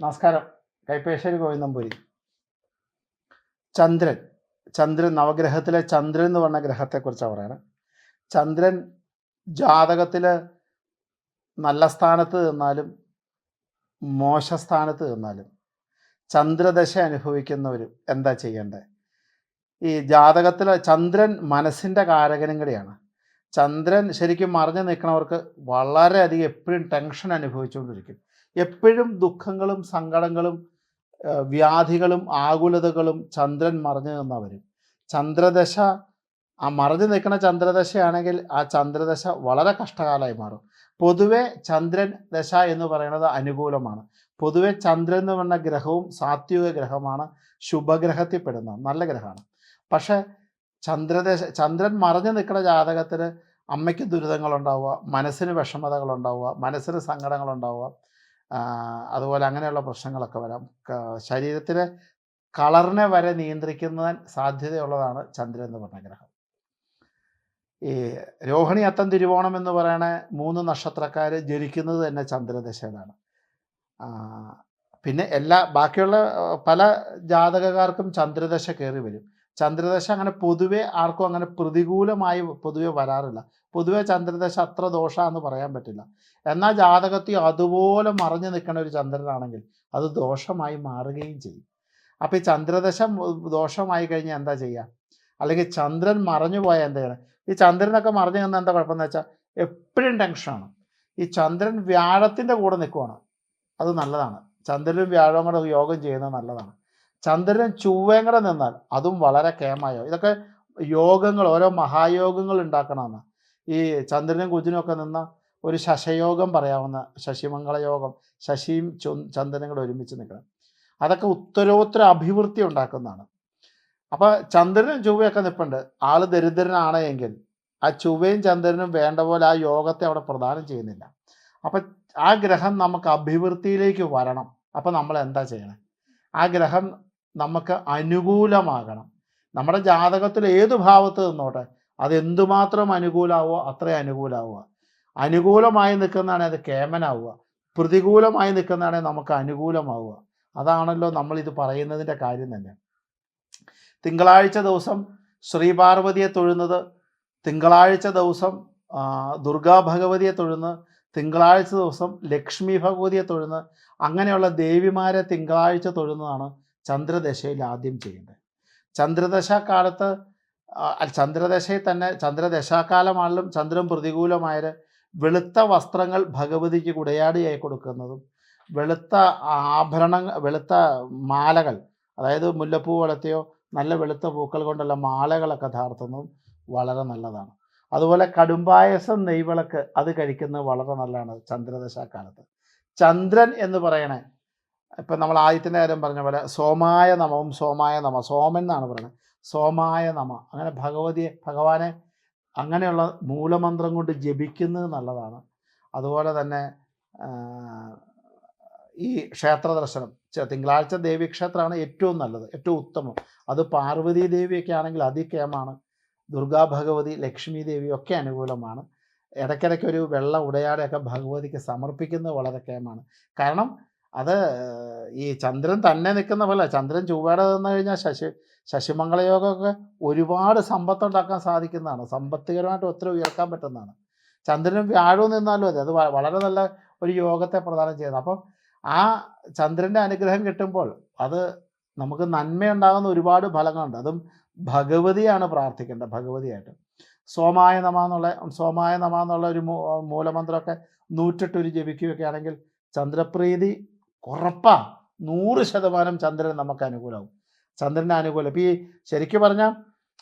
നമസ്കാരം. കൈപ്പേശ്വരി ഗോവിന്ദമ്പുരി ചന്ദ്രൻ. ചന്ദ്രൻ നവഗ്രഹത്തിലെ ചന്ദ്രൻ എന്ന് പറഞ്ഞ ഗ്രഹത്തെക്കുറിച്ചാണ് പറയുന്നത് ചന്ദ്രൻ ജാതകത്തിൽ നല്ല സ്ഥാനത്ത് നിന്നാലും മോശ സ്ഥാനത്ത് നിന്നാലും ചന്ദ്രദശ അനുഭവിക്കുന്നവർ എന്താ ചെയ്യേണ്ടത് ഈ ജാതകത്തിൽ ചന്ദ്രൻ മനസ്സിന്റെ കാരകനും കൂടിയാണ്. ചന്ദ്രൻ ശരിക്കും മറിഞ്ഞു നിൽക്കുന്നവർക്ക് വളരെയധികം എപ്പോഴും ടെൻഷൻ അനുഭവിച്ചുകൊണ്ടിരിക്കും. എപ്പോഴും ദുഃഖങ്ങളും സങ്കടങ്ങളും വ്യാധികളും ആകുലതകളും ചന്ദ്രൻ മറിഞ്ഞു നിന്നാ വരും. ചന്ദ്രദശ ആ മറിഞ്ഞു നിൽക്കുന്ന ചന്ദ്രദശയാണെങ്കിൽ ആ ചന്ദ്രദശ വളരെ കഷ്ടകാലമായി മാറും. പൊതുവെ ചന്ദ്രൻ ദശ എന്ന് പറയുന്നത് അനുകൂലമാണ്. പൊതുവെ ചന്ദ്രൻ എന്ന് പറഞ്ഞ ഗ്രഹവും സാത്വിക ഗ്രഹമാണ്. ശുഭഗ്രഹത്തിൽ പെടുന്ന നല്ല ഗ്രഹമാണ്. പക്ഷേ ചന്ദ്രദശ ചന്ദ്രൻ മറഞ്ഞു നിൽക്കുന്ന ജാതകത്തിൽ അമ്മയ്ക്ക് ദുരിതങ്ങളുണ്ടാവുക മനസ്സിന് വിഷമതകളുണ്ടാവുക മനസ്സിന് സങ്കടങ്ങളുണ്ടാവുക അതുപോലെ അങ്ങനെയുള്ള പ്രശ്നങ്ങളൊക്കെ വരാം. ശരീരത്തിലെ കളറിനെ വരെ നിയന്ത്രിക്കുന്നതിന് സാധ്യതയുള്ളതാണ് ചന്ദ്രൻ എന്ന് പറഞ്ഞ ഗ്രഹം. ഈ രോഹിണി അത്തം തിരുവോണം എന്ന് പറയുന്ന മൂന്ന് നക്ഷത്രക്കാർ ജനിക്കുന്നത് തന്നെ ചന്ദ്രദശയിലാണ് പിന്നെ എല്ലാ ബാക്കിയുള്ള പല ജാതകക്കാർക്കും ചന്ദ്രദശ കയറി വരും. ചന്ദ്രദശ അങ്ങനെ പൊതുവെ ആർക്കും അങ്ങനെ പ്രതികൂലമായി പൊതുവെ വരാറില്ല. പൊതുവെ ചന്ദ്രദശ അത്ര ദോഷമാണെന്ന് പറയാൻ പറ്റില്ല. എന്നാൽ ജാതകത്തിൽ അതുപോലെ മറിഞ്ഞു നിൽക്കുന്ന ഒരു ചന്ദ്രനാണെങ്കിൽ അത് ദോഷമായി മാറുകയും ചെയ്യും. അപ്പോൾ ഈ ചന്ദ്രദശ ദോഷമായി കഴിഞ്ഞാൽ എന്താ ചെയ്യുക അല്ലെങ്കിൽ ചന്ദ്രൻ മറഞ്ഞു പോയാൽ എന്താ ചെയ്യണം? ഈ ചന്ദ്രനൊക്കെ മറിഞ്ഞു നിന്ന് എന്താ കുഴപ്പമെന്ന് വെച്ചാൽ എപ്പോഴും ടെൻഷനാണ് ഈ ചന്ദ്രൻ വ്യാഴത്തിന്റെ കൂടെ നിൽക്കുവാണ്. അത് നല്ലതാണ്. ചന്ദ്രനും വ്യാഴവും കൂടെ യോഗം ചെയ്യുന്നത് നല്ലതാണ്. ചന്ദ്രൻ ചൊവ്വയും കൂടെ നിന്നാൽ അതും വളരെ കേമായോ? ഇതൊക്കെ യോഗങ്ങൾ ഓരോ മഹായോഗങ്ങൾ ഉണ്ടാക്കണമെന്ന് ഈ ചന്ദ്രനും കുജിനും ഒക്കെ നിന്ന ഒരു ശശയോഗം പറയാവുന്ന ശശിമംഗള യോഗം ശശിയും ചന്ദ്രനും കൂടെ ഒരുമിച്ച് നിൽക്കണം. അതൊക്കെ ഉത്തരോത്തര അഭിവൃദ്ധി ഉണ്ടാക്കുന്നതാണ്. അപ്പോൾ ചന്ദ്രനും ചൊവ്വയൊക്കെ നിൽപ്പുണ്ട് ആൾ ദരിദ്രനാണ് എങ്കിൽ ആ ചൊവ്വയും ചന്ദ്രനും വേണ്ട പോലെ ആ യോഗത്തെ അവിടെ പ്രദാനം ചെയ്യുന്നില്ല. അപ്പം ആ ഗ്രഹം നമുക്ക് അഭിവൃദ്ധിയിലേക്ക് വരണം. അപ്പം നമ്മൾ എന്താ ചെയ്യണം? ആ ഗ്രഹം നമുക്ക് അനുകൂലമാകണം. നമ്മുടെ ജാതകത്തിൽ ഏത് ഭാവത്ത് നിന്നോട്ടെ അത് എന്തുമാത്രം അനുകൂലാവുക അത്രയും അനുകൂലാവുക. അനുകൂലമായി നിൽക്കുന്നതാണ് അത് കേമനാവുക. പ്രതികൂലമായി നിൽക്കുന്നതാണ് നമുക്ക് അനുകൂലമാവുക. അതാണല്ലോ നമ്മൾ ഇത് പറയുന്നതിന്റെ കാര്യം തന്നെ. തിങ്കളാഴ്ച ദിവസം ശ്രീപാർവതിയെ തൊഴുന്നത് തിങ്കളാഴ്ച ദിവസം ദുർഗാ ഭഗവതിയെ തൊഴുന്ന് തിങ്കളാഴ്ച ദിവസം ലക്ഷ്മി ഭഗവതിയെ തൊഴുന്ന് അങ്ങനെയുള്ള ദേവിമാരെ തിങ്കളാഴ്ച തൊഴുന്നതാണ് ചന്ദ്രദശയിൽ ആദ്യം ചെയ്യേണ്ടത്. ചന്ദ്രദശ കാലത്ത് അല്ല, ചന്ദ്രദശയിൽ തന്നെ ചന്ദ്രദശാകാലമാണെങ്കിലും ചന്ദ്രൻ പ്രതികൂലമായ വെളുത്ത വസ്ത്രങ്ങൾ ഭഗവതിക്ക് കുടയാടിയായി കൊടുക്കുന്നതും വെളുത്ത ആഭരണങ്ങൾ വെളുത്ത മാലകൾ അതായത് മുല്ലപ്പൂ വളർത്തിയോ നല്ല വെളുത്ത പൂക്കൾ കൊണ്ടുള്ള മാലകളൊക്കെ ധാർത്തുന്നതും വളരെ നല്ലതാണ്. അതുപോലെ കടുംപായസം നെയ്വിളക്ക് അത് കഴിക്കുന്നത് വളരെ നല്ലതാണ് ചന്ദ്രദശാകാലത്ത്. ചന്ദ്രൻ എന്ന് പറയണേ ഇപ്പം നമ്മൾ ആദ്യത്തെ നേരം പറഞ്ഞ പോലെ സോമായ നമവും സോമായ നമ സോമൻ എന്നാണ് പറയുന്നത്. സോമായ നമ. അങ്ങനെ ഭഗവതിയെ ഭഗവാനെ അങ്ങനെയുള്ള മൂലമന്ത്രം കൊണ്ട് ജപിക്കുന്നത് നല്ലതാണ്. അതുപോലെ തന്നെ ഈ ക്ഷേത്ര ദർശനം തിങ്കളാഴ്ച ദേവീക്ഷേത്രമാണ് ഏറ്റവും നല്ലത് ഏറ്റവും ഉത്തമം. അത് പാർവതി ദേവിയൊക്കെ ആണെങ്കിൽ അതിക്കേമാണ് ദുർഗാ ഭഗവതി ലക്ഷ്മി ദേവി ഒക്കെ അനുകൂലമാണ്. ഇടയ്ക്കിടയ്ക്ക് ഒരു വെള്ള ഉടയാടെയൊക്കെ ഭഗവതിക്ക് സമർപ്പിക്കുന്നത് വളരെ കേമാണ് കാരണം അത് ഈ ചന്ദ്രൻ തന്നെ നിൽക്കുന്ന പോലെ ചന്ദ്രൻ ചൂവേട തന്നു കഴിഞ്ഞാൽ ശശി ശശിമംഗള യോഗമൊക്കെ ഒരുപാട് സമ്പത്തുണ്ടാക്കാൻ സാധിക്കുന്നതാണ്. സമ്പത്തികരമായിട്ട് ഒത്തിരി ഉയർക്കാൻ പറ്റുന്നതാണ്. ചന്ദ്രനും വ്യാഴവും നിന്നാലും അതെ അത് വളരെ നല്ല ഒരു യോഗത്തെ പ്രദാനം ചെയ്യുന്നത് അപ്പം ആ ചന്ദ്രന്റെ അനുഗ്രഹം കിട്ടുമ്പോൾ അത് നമുക്ക് നന്മയുണ്ടാകുന്ന ഒരുപാട് ഫലങ്ങളുണ്ട്. അതും ഭഗവതിയാണ് പ്രാർത്ഥിക്കേണ്ടത് ഭഗവതിയായിട്ട്. സോമായ നമ എന്നുള്ള സോമായ നമ എന്നുള്ള ഒരു മൂലമന്ത്രമൊക്കെ നൂറ്റെട്ടൊരു ജപിക്കുകയൊക്കെ ആണെങ്കിൽ ചന്ദ്രപ്രീതി ഉറപ്പാ. നൂറ് ശതമാനം ചന്ദ്രൻ നമുക്ക് അനുകൂലമാവും. ചന്ദ്രന്റെ അനുകൂലം. ഇപ്പം ഈ ശരിക്കും പറഞ്ഞാൽ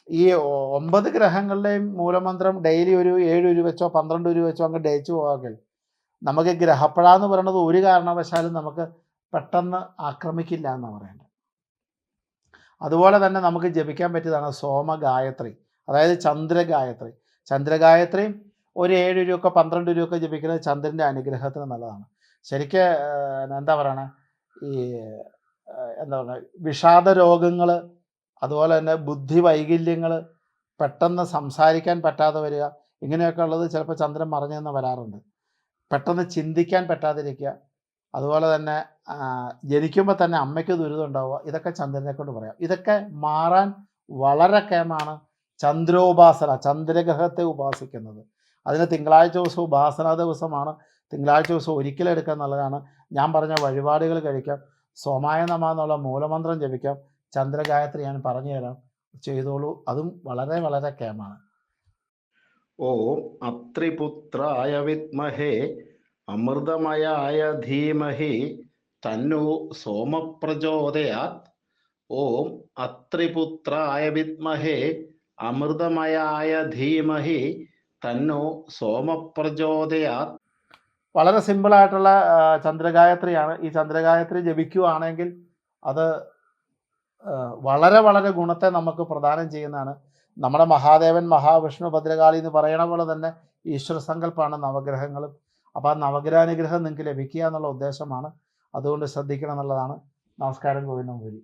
ഈ ഒമ്പത് ഗ്രഹങ്ങളുടെയും മൂലമന്ത്രം ഡെയിലി ഒരു ഏഴ് രൂപ വെച്ചോ പന്ത്രണ്ട് രൂപ വെച്ചോ അങ്ങ് ഡേച്ചു പോകാമെങ്കിൽ നമുക്ക് ഗ്രഹപ്പഴ എന്ന് പറയുന്നത് ഒരു കാരണവശാലും നമുക്ക് പെട്ടെന്ന് ആക്രമിക്കില്ല എന്നാണ് പറയേണ്ടത്. അതുപോലെ തന്നെ നമുക്ക് ജപിക്കാൻ പറ്റിയതാണ് സോമ ഗായത്രി അതായത് ചന്ദ്രഗായത്രി. ചന്ദ്രഗായത്രിയും ഒരു ഏഴ് രൂപയൊക്കെ പന്ത്രണ്ട് രൂപയൊക്കെ ജപിക്കുന്നത് ചന്ദ്രന്റെ അനുഗ്രഹത്തിന് നല്ലതാണ്. ശരിക്ക് എന്താ പറയണേ? ഈ എന്താ പറയുക വിഷാദ രോഗങ്ങൾ അതുപോലെ തന്നെ ബുദ്ധി വൈകല്യങ്ങൾ പെട്ടെന്ന് സംസാരിക്കാൻ പറ്റാതെ വരിക ഇങ്ങനെയൊക്കെ ഉള്ളത് ചിലപ്പോൾ ചന്ദ്രൻ മറഞ്ഞു നിന്ന് വരാറുണ്ട്. പെട്ടെന്ന് ചിന്തിക്കാൻ പറ്റാതിരിക്കുക അതുപോലെ തന്നെ ജനിക്കുമ്പോൾ തന്നെ അമ്മയ്ക്ക് ദുരിതം ഉണ്ടാവുക ഇതൊക്കെ ചന്ദ്രനെ കൊണ്ട് പറയാം. ഇതൊക്കെ മാറാൻ വളരെ കേമാണ് ചന്ദ്രോപാസന ചന്ദ്രഗ്രഹത്തെ ഉപാസിക്കുന്നത്. അതിന് തിങ്കളാഴ്ച ദിവസം ഉപാസനാ ദിവസമാണ്. തിങ്കളാഴ്ച ദിവസം ഒരിക്കലും എടുക്കുക എന്നുള്ളതാണ് ഞാൻ പറഞ്ഞ വഴിപാടുകൾ കഴിക്കാം. സോമായ നമ എന്നുള്ള മൂലമന്ത്രം ജപിക്കാം. ചന്ദ്രഗായത്രി ഞാൻ പറഞ്ഞു തരാം. ചെയ്തോളൂ. അതും വളരെ വളരെ കേമാണ്. ഓം അത്രിപുത്രായ വിത്മഹേ അമൃതമയായ ധീമഹി തന്നു സോമപ്രചോദയാത്. ഓം അത്രിപുത്രായ വിത്മഹേ അമൃതമയായ ധീമഹി തന്നു സോമപ്രചോദയാത്. വളരെ സിമ്പിളായിട്ടുള്ള ചന്ദ്രഗായത്രിയാണ്. ഈ ചന്ദ്രഗായത്രി ജപിക്കുകയാണെങ്കിൽ അത് വളരെ വളരെ ഗുണത്തെ നമുക്ക് പ്രദാനം ചെയ്യുന്നതാണ്. നമ്മുടെ മഹാദേവൻ മഹാവിഷ്ണു ഭദ്രകാളി എന്ന് പറയണ പോലെ തന്നെ ഈശ്വര സങ്കല്പമാണ് നവഗ്രഹങ്ങളും. അപ്പോൾ ആ നവഗ്രഹാനുഗ്രഹം നിങ്ങൾക്ക് ലഭിക്കുക എന്നുള്ള ഉദ്ദേശമാണ്. അതുകൊണ്ട് ശ്രദ്ധിക്കണം എന്നുള്ളതാണ്. നമസ്കാരം ഗോവിന്ദം ഗുരി